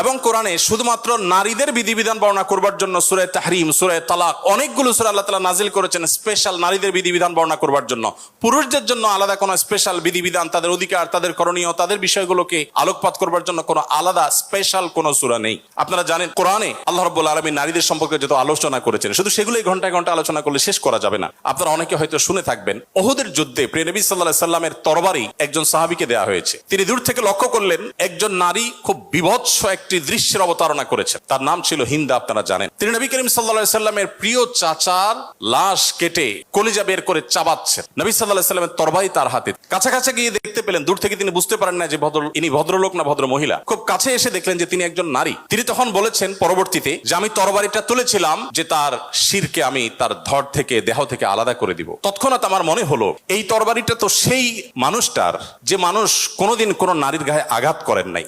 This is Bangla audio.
এবং কোরআনে শুধুমাত্র নারীদের বিধিবিধান বর্ণনা করবার জন্য সুরে তাহরিম, সুরে তালাক, অনেকগুলো সুরে আল্লাহ তালা নাজিল করেছেন স্পেশাল নারীদের বিধিবিধান বর্ণনা করবার জন্য। পুরুষদের জন্য আলাদা কোনো স্পেশাল বিধিবিধান, তাদের অধিকার, তাদের করণীয়, তাদের বিষয়গুলোকে আলোকপাত করবার জন্য কোনো আলাদা স্পেশাল কোনো সুরা নেই। আপনারা জানেন, কোরআনে আল্লাহ রব্বুল আলমী নারীদের সম্পর্কে যত আলোচনা করেছেন, শুধু সেগুলোই ঘন্টায় ঘণ্টা আলোচনা করলে শেষ করা যাবে না। আপনারা অনেকে হয়তো শুনে থাকবেন, ওহুদের যুদ্ধে প্রিয় সাল্লাহ সাল্লামের তরবারি একজন সাহাবিকে দেওয়া হয়েছে। তিনি দূর থেকে লক্ষ্য করলেন, একজন নারী খুব বিভৎস একটি দৃশ্যের অবতারণা করেছেন। তার নাম ছিল হিন্দা, আপনারা জানেন। তিনি নবী করিম সাল্লাহ সাল্লামের প্রিয় চাচার লাশ কেটে কলিজা বের করে চাবাচ্ছেন। নবী সাল্লাহ সাল্লামের তরবারি তার হাতে। কাছাকাছি গিয়ে দেখতে পেলেন, দূর থেকে তিনি বুঝতে পারেন না যে ভদ্র, ইনি ভদ্রলোক না ভদ্র মহিলা। খুব কাছে এসে দেখলেন যে তিনি একজন নারী। তিনি তখন বলেছেন পরবর্তীতে যে, আমি তরবারিটা তুলেছিলাম যে তার শিরকে আমি তার ধর থেকে, দেহ থেকে আলাদা করে দিব। তৎক্ষণাৎ আমার মনে হলো, এই তরবারিটা তো সেই মানুষটার, যে মানুষ কোনোদিন কোনো নারীর গায়ে আঘাত করেন নাই।